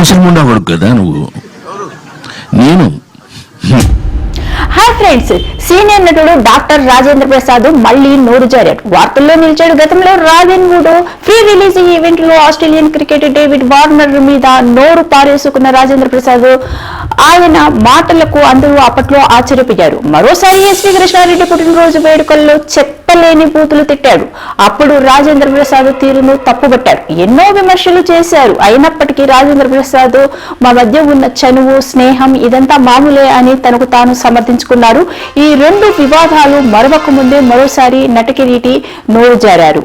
ముసలిముండా కొడుకు కదా నువ్వు? నేను? హాయ్ ఫ్రెండ్స్ సీనియర్ నటుడు డాక్టర్ రాజేంద్ర ప్రసాద్ మళ్ళీ నోరు జారాడు. వార్తల్లో నిలిచాడు గతంలో రాబిన్ వుడ్ ఫ్రీ రిలీజ్ ఈవెంట్లో ఆస్ట్రేలియన్ క్రికెట్ డేవిడ్ వార్నర్ మీద నోరు పారేసుకున్న రాజేంద్ర ప్రసాద్ ఆయన మాటలకు అందరూ అప్పట్లో ఆశ్చర్యపోయారు. మరోసారి ఎస్వి కృష్ణారెడ్డి పుట్టినరోజు వేడుకల్లో తిప్పలేని బూతులు తిట్టాడు. అప్పుడు రాజేంద్ర ప్రసాద్ తీరును తప్పుబట్టారు ఎన్నో విమర్శలు చేశారు. అయినప్పటికీ రాజేంద్ర ప్రసాద్ మా మధ్య ఉన్న చనువు స్నేహం ఇదంతా మామూలే అని తనకు తాను సమర్థించుకున్నారు ఈ రెండు వివాదాలు మరొక ముందే మరోసారి నటకిరీటి నోరు జారారు.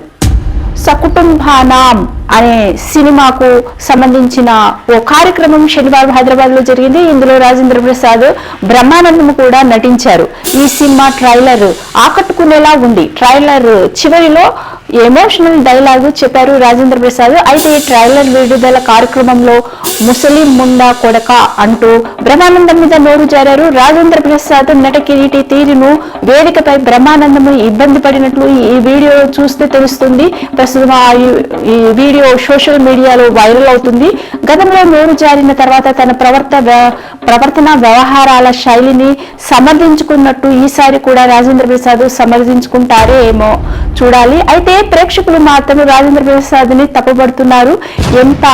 సకుటుంబానాం అనే సినిమాకు సంబంధించిన ఓ కార్యక్రమం శనివారం హైదరాబాద్లో జరిగింది. ఇందులో రాజేంద్ర ప్రసాద్ బ్రహ్మానందం కూడా నటించారు. ఈ సినిమా ట్రైలర్ ఆకట్టుకునేలా ఉంది. ట్రైలర్ చివరిలో ఎమోషనల్ డైలాగ్ చెప్పారు రాజేంద్ర ప్రసాద్. అయితే ఈ ట్రైలర్ విడుదల కార్యక్రమంలో ముసలిం ముండా కొడక అంటూ బ్రహ్మానందం మీద నోరు జారారు. రాజేంద్ర ప్రసాద్ నట కిరీటి తీరును వేదికపై బ్రహ్మానందం ఇబ్బంది పడినట్లు ఈ వీడియో చూస్తే తెలుస్తుంది. ప్రస్తుతం ఆ ఈ- ఈ వీడియో సోషల్ మీడియాలో వైరల్ అవుతుంది. గతంలో నోరు జారిన తర్వాత తన ప్రవర్త ప్రవర్తన వ్యవహారాల శైలిని సమర్థించుకున్నట్టు ఈసారి కూడా రాజేంద్ర ప్రసాద్ సమర్థించుకుంటారే ఏమో చూడాలి. అయితే ప్రేక్షకులు మాత్రం రాజేంద్ర ప్రసాద్ని తప్పబడుతున్నారు ఎంత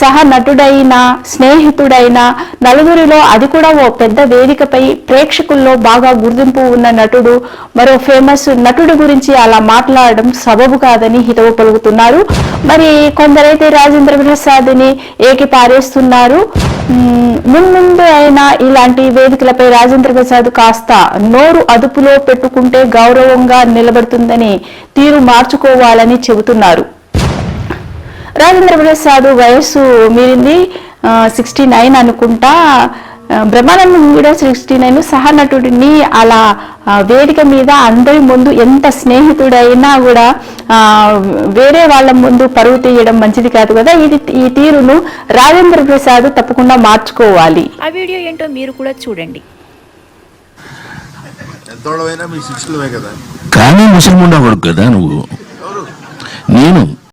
సహ నటుడైనా స్నేహితుడైనా నలుగురిలో అది కూడా ఓ పెద్ద వేదికపై ప్రేక్షకుల్లో బాగా గుర్తింపు ఉన్న నటుడు మరో ఫేమస్ నటుడి గురించి అలా మాట్లాడడం సబబు కాదని హితవు పలుకుతున్నారు. మరి కొందరైతే రాజేంద్ర ప్రసాద్ని ఏకి పారేస్తున్నారు. మున్ముందు అయినా ఇలాంటి వేదికలపై రాజేంద్ర ప్రసాద్ కాస్త నోరు అదుపులో పెట్టుకుంటే గౌరవంగా నిలబడుతుందని తీరు మార్చుకోవాలని చెబుతున్నారు. రాజేంద్ర ప్రసాద్ వయస్సు మీరింది సిక్స్టీ నైన్ అనుకుంటా. బ్రహ్మానందం కూడా సిక్స్టీ నైన్ సహనటుడిని అలా వేదిక మీద అందరి ముందు ఎంత స్నేహితుడైనా కూడా వేరే వాళ్ళ ముందు పరువు తీయడం మంచిది కాదు కదా. ఇది ఈ తీరును రాజేంద్ర ప్రసాద్ తప్పకుండా మార్చుకోవాలి. ఆ వీడియో ఏంటో మీరు కూడా చూడండి. కానీ ముసలిముండా కొడుకు కదా నువ్వు. నేను